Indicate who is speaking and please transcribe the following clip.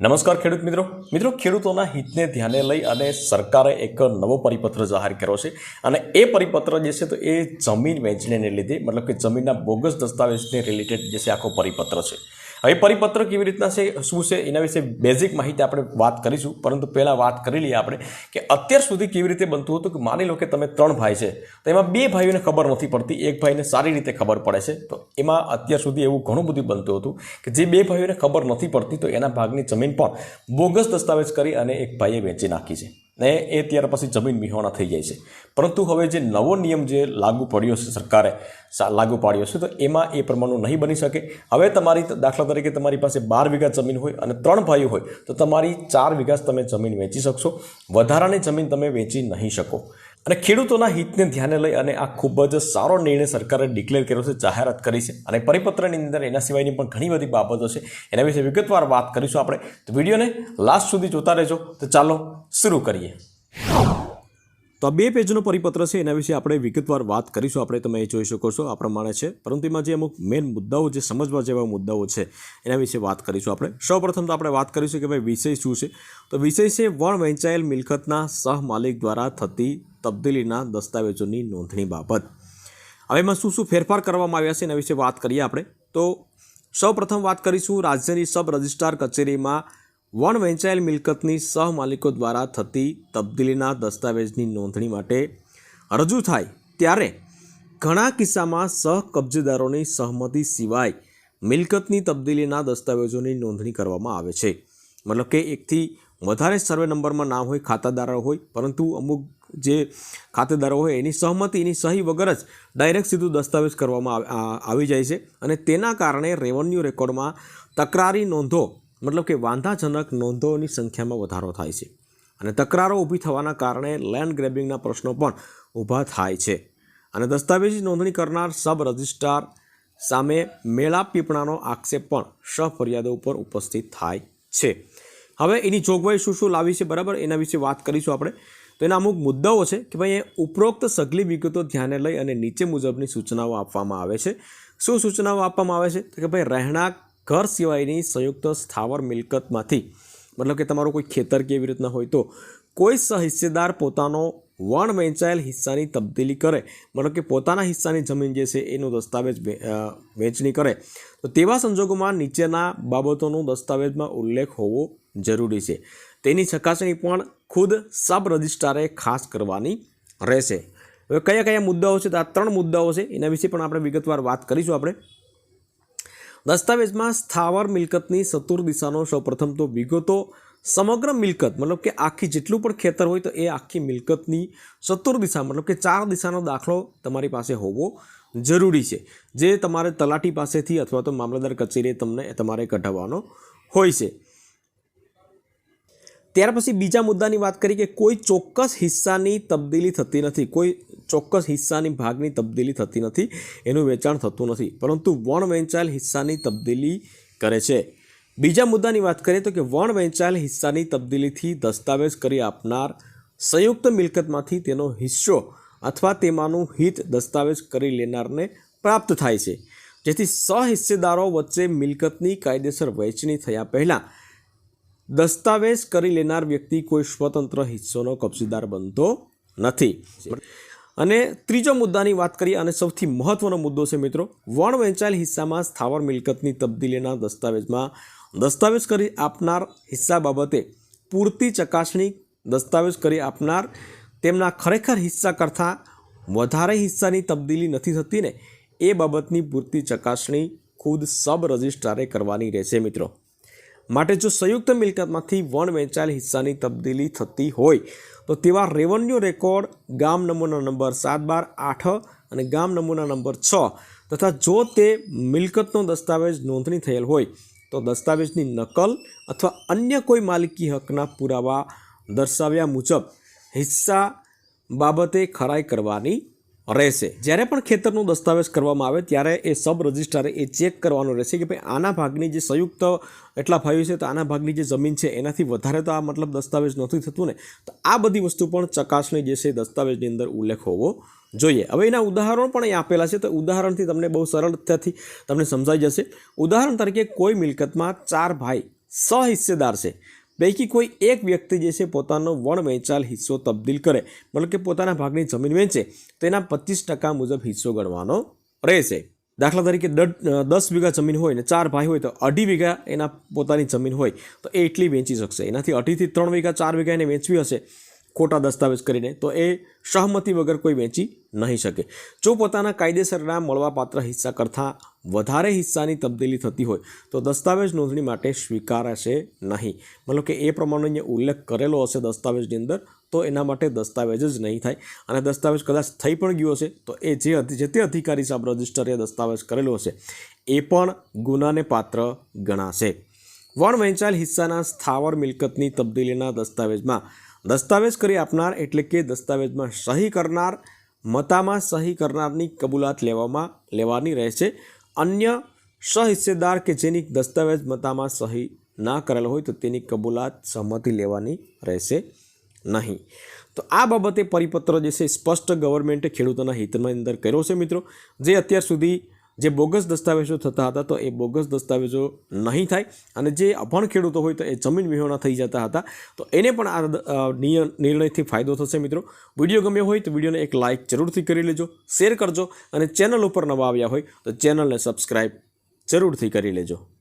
Speaker 1: નમસ્કાર ખેડૂત મિત્રો. મિત્રો, ખેડૂતોના હિતને ધ્યાને લઈ અને સરકારે એક નવો પરિપત્ર જાહેર કર્યો છે અને એ પરિપત્ર જે છે તો એ જમીન વહેંચણીને લીધે, મતલબ કે જમીનના બોગસ દસ્તાવેજને રિલેટેડ જે છે આખો પરિપત્ર છે. હવે પરિપત્ર કેવી રીતના છે, શું છે, એના વિશે બેઝિક માહિતી આપણે વાત કરીશું. પરંતુ પહેલાં વાત કરી લઈએ આપણે કે અત્યાર સુધી કેવી રીતે બનતું હતું કે માની લો કે તમે ત્રણ ભાઈ છે, તો એમાં બે ભાઈઓને ખબર નથી પડતી. એક ભાઈને સારી રીતે ખબર પડે છે. તો એમાં અત્યાર સુધી એવું ઘણું બધું બનતું હતું કે જે બે ભાઈઓને ખબર નથી પડતી, તો એના ભાગની જમીન પણ બોગસ દસ્તાવેજ કરી અને એક ભાઈએ વેચી નાખી છે. ને એ ત્યાર પછી જમીન મિહોણા થઈ જાય છે. પરંતુ હવે જે નવો નિયમ જે લાગુ પડ્યો છે સરકારે લાગુ પાડ્યો છે, તો એમાં એ પ્રમાણનું નહીં બની શકે. હવે તમારી દાખલા તરીકે તમારી પાસે બાર વીઘા જમીન હોય અને ત્રણ ભાઈઓ હોય, તો તમારી ચાર વીઘા તમે જમીન વેચી શકશો. વધારાની જમીન તમે વેચી નહીં શકો. અને ખેડૂતોના હિતને ધ્યાને લઈ અને આ ખૂબ જ સારો નિર્ણય સરકારે ડિક્લેર કર્યો છે, જાહેરાત કરી છે. અને પરિપત્રની અંદર એના સિવાયની પણ ઘણી બધી બાબતો છે. એના વિશે વિગતવાર વાત કરીશું આપણે. તો વિડીયોને લાસ્ટ સુધી જોતા રહેજો. તો ચાલો શરૂ કરીએ. તો આ બે પેજનો પરિપત્ર છે, એના વિશે આપણે વિગતવાર વાત કરીશું. આપણે તમે એ જોઈ શકો છો, આ પ્રમાણે છે. પરંતુ એમાં જે અમુક મેઇન મુદ્દાઓ જે સમજવા જેવા મુદ્દાઓ છે, એના વિશે વાત કરીશું આપણે. સૌપ્રથમ તો આપણે વાત કરીશું કે ભાઈ વિષય શું છે? તો વિષય છે, વણ વહેંચાયેલ મિલકતના સહમાલિક દ્વારા થતી તબદીલીના દસ્તાવેજોની નોંધણી બાબત. હવે એમાં શું શું ફેરફાર કરવામાં આવ્યા છે, એના વિશે વાત કરીએ આપણે. તો સૌપ્રથમ વાત કરીશું રાજ્યની સબ રજિસ્ટ્રાર કચેરીમાં વણ વહેંચાયેલ મિલકતની સહમાલિકો દ્વારા થતી તબદીલીના દસ્તાવેજની નોંધણી માટે રજૂ થાય ત્યારે ઘણા કિસ્સામાં સહકબજેદારોની સહમતી સિવાય મિલકતની તબદીલીના દસ્તાવેજોની નોંધણી કરવામાં આવે છે. મતલબ કે એકથી વધારે સર્વે નંબરમાં નામ હોય, ખાતાદારો હોય, પરંતુ અમુક જે ખાતેદારો હોય એની સહમતી, એની સહી વગર જ ડાયરેક્ટ સીધું દસ્તાવેજ કરવામાં આવી જાય છે અને તેના કારણે રેવન્યુ રેકોર્ડમાં તકરારી નોંધો મતલબ કે વાંધાજનક નોંધોની સંખ્યામાં વધારો થાય છે. અને તકરારો ઊભી થવાના કારણે લેન્ડ ગ્રેબિંગના પ્રશ્નો પણ ઊભા થાય છે. અને દસ્તાવેજી નોંધણી કરનાર સબ રજિસ્ટ્રાર સામે મેળાપ પીપણાનો આક્ષેપ પણ સહફરિયાદો ઉપર ઉપસ્થિત થાય છે. હવે એની જોગવાઈ શું શું લાવી છે બરાબર? એના વિશે વાત કરીશું આપણે. તો એના અમુક મુદ્દાઓ છે કે ભાઈ એ ઉપરોક્ત સગલી વિગતો ધ્યાને લઈ અને નીચે મુજબની સૂચનાઓ આપવામાં આવે છે. શું સૂચનાઓ આપવામાં આવે છે? તો કે ભાઈ રહેણાંક ઘર સિવાયની સંયુક્ત સ્થાવર મિલકતમાંથી, મતલબ કે તમારું કોઈ ખેતર કે એવી રીતના હોય તો, કોઈ સહિસ્સેદાર પોતાનો વણ વહેંચાયેલ હિસ્સાની તબદીલી કરે, મતલબ કે પોતાના હિસ્સાની જમીન જે છે એનું દસ્તાવેજ વેચણી કરે. તો તેવા સંજોગોમાં નીચેના બાબતોનો દસ્તાવેજમાં ઉલ્લેખ હોવો જરૂરી છે. તેની ચકાસણી પણ ખુદ સબ રજિસ્ટ્રારે ખાસ કરવાની રહેશે. હવે કયા કયા મુદ્દાઓ છે? તો આ ત્રણ મુદ્દાઓ છે. એના વિશે પણ આપણે વિગતવાર વાત કરીશું આપણે. દસ્તાવેજમાં સ્થાવર મિલકતની સતુર દિશાનો સૌપ્રથમ તો વિગતો સમગ્ર મિલકત, મતલબ કે આખી જેટલું પણ ખેતર હોય તો એ આખી મિલકતની ચતુર દિશા, મતલબ કે ચાર દિશાનો દાખલો તમારી પાસે હોવો જરૂરી છે, જે તમારે તલાટી પાસેથી અથવા તો મામલતદાર કચેરીએ તમને તમારે કઢાવવાનો હોય છે. ત્યાર પછી બીજા મુદ્દાની વાત કરી કે કોઈ ચોક્કસ હિસ્સાની તબદીલી થતી નથી, કોઈ ચોક્કસ હિસ્સાની ભાગની તબદીલી થતી નથી, એનું વેચાણ થતું નથી, પરંતુ વણ વહેંચાયેલ હિસ્સાની તબદીલી કરે છે. બીજા મુદ્દાની વાત કરીએ તો કે વણ વહેંચાયેલ હિસ્સાની તબદીલીથી દસ્તાવેજ કરી આપનાર સંયુક્ત મિલકતમાંથી તેનો હિસ્સો અથવા તેમાંનું હિત દસ્તાવેજ કરી લેનારને પ્રાપ્ત થાય છે. જેથી સહિસ્સેદારો વચ્ચે મિલકતની કાયદેસર વહેંચણી થયા પહેલાં દસ્તાવેજ કરી લેનાર વ્યક્તિ કોઈ સ્વતંત્ર હિસ્સોનો કબજેદાર બનતો નથી. અને ત્રીજો મુદ્દાની વાત કરીએ, અને સૌથી મહત્વનો મુદ્દો છે મિત્રો, વણ વહેંચાયેલ હિસ્સામાં સ્થાવર મિલકતની તબદીલીના દસ્તાવેજમાં દસ્તાવેજ કરી આપનાર હિસ્સા બાબતે પૂરતી ચકાસણી દસ્તાવેજ કરી આપનાર તેમના ખરેખર હિસ્સા કરતાં વધારે હિસ્સાની તબદીલી નથી થતી ને એ બાબતની પૂરતી ચકાસણી ખુદ સબ રજિસ્ટ્રારે કરવાની રહેશે મિત્રો. માટે જો સંયુક્ત મિલકતમાંથી વણ વેચાયેલ હિસ્સાની તબદીલી થતી હોય, તો તેવા રેવન્યુ રેકોર્ડ ગામ નમૂના નંબર સાત બાર આઠ અને ગામ નમૂના નંબર છ તથા જો તે મિલકતનો દસ્તાવેજ નોંધણી થયેલ હોય, તો દસ્તાવેજની નકલ અથવા અન્ય કોઈ માલિકી હકના પુરાવા દર્શાવ્યા મુજબ હિસ્સા બાબતે ખરાઈ કરવાની રહેશે. જ્યારે પણ ખેતરનો દસ્તાવેજ કરવામાં આવે ત્યારે એ સબ રજિસ્ટ્રારે એ ચેક કરવાનું રહેશે કે ભાઈ આના ભાગની જે સંયુક્ત એટલા ભાઈઓ છે તો આના ભાગની જે જમીન છે એનાથી વધારે તો આ મતલબ દસ્તાવેજ નથી થતું ને. તો આ બધી વસ્તુ પણ ચકાસણી જે છે દસ્તાવેજની અંદર ઉલ્લેખ હોવો જોઈએ. હવે એના ઉદાહરણો પણ અહીં આપેલા છે તો ઉદાહરણથી તમને બહુ સરળતાથી તમને સમજાઈ જશે. ઉદાહરણ તરીકે કોઈ મિલકતમાં ચાર ભાઈ સહિસ્સેદાર છે. પૈકી કોઈ એક વ્યક્તિ જે છે પોતાનો વણ વેચાલ હિસ્સો તબદીલ કરે. મતલબ કે પોતાના ભાગની જમીન વેચે, તો એના પચીસ ટકા મુજબ હિસ્સો ગણવાનો રહેશે. દાખલા તરીકે દસ વીઘા જમીન હોય ને ચાર ભાઈ હોય, તો અઢી વીઘા એના પોતાની જમીન હોય, તો એટલી વેચી શકશે. એનાથી અઢીથી ત્રણ વીઘા, ચાર વીઘા એને વેચવી હશે. ખોટા દસ્તાવેજ કરીને તો એ સહમતી વગર કોઈ વેચી નહીં શકે. જો પોતાના કાયદેસરના મળવાપાત્ર હિસ્સા કરતાં વધારે હિસ્સાની તબદીલી થતી હોય, તો દસ્તાવેજ નોંધણી માટે સ્વીકારાશે નહીં. મતલબ કે એ પ્રમાણે ઉલ્લેખ કરેલો હશે દસ્તાવેજની અંદર, તો એના માટે દસ્તાવેજ જ નહીં થાય. અને દસ્તાવેજ કદાચ થઈ પણ ગયો હશે, તો એ જે જે તે અધિકારી સાહેબ રજિસ્ટરે દસ્તાવેજ કરેલો હશે, એ પણ ગુનાને પાત્ર ગણાશે. વણ વહેંચાયેલ હિસ્સાના સ્થાવર મિલકતની તબદીલીના દસ્તાવેજમાં દસ્તાવેજ કરી આપનાર એટલે કે દસ્તાવેજમાં સહી કરનાર, મતામાં સહી કરનારની કબૂલાત લેવામાં, લેવાની રહેશે. અન્ય સહિસ્સેદાર કે જેની દસ્તાવેજ મતામાં સહી ના કરેલ હોય તો તેની કબૂલાત સહમતિ લેવાની રહેશે નહીં. તો આ બાબતે પરિપત્ર જે છે સ્પષ્ટ ગવર્મેન્ટે ખેડૂતોના હિતમાં અંદર કર્યો છે મિત્રો. જે અત્યાર સુધી જે બોગસ દસ્તાવેજો થતા હતા તો એ બોગસ દસ્તાવેજો નહીં થાય અને જે અભણ ખેડૂતો હોય તો એ જમીન વિહોણા થઈ જતા હતા. તો એને પણ આ નિર્ણયથી ફાયદો થશે મિત્રો. વીડિયો ગમ્યો હોય તો વિડીયોને એક લાઇક જરૂરથી કરી લેજો, શેર કરજો અને ચેનલ ઉપર નવા આવ્યા હોય તો ચેનલને સબસ્ક્રાઈબ જરૂરથી કરી લેજો.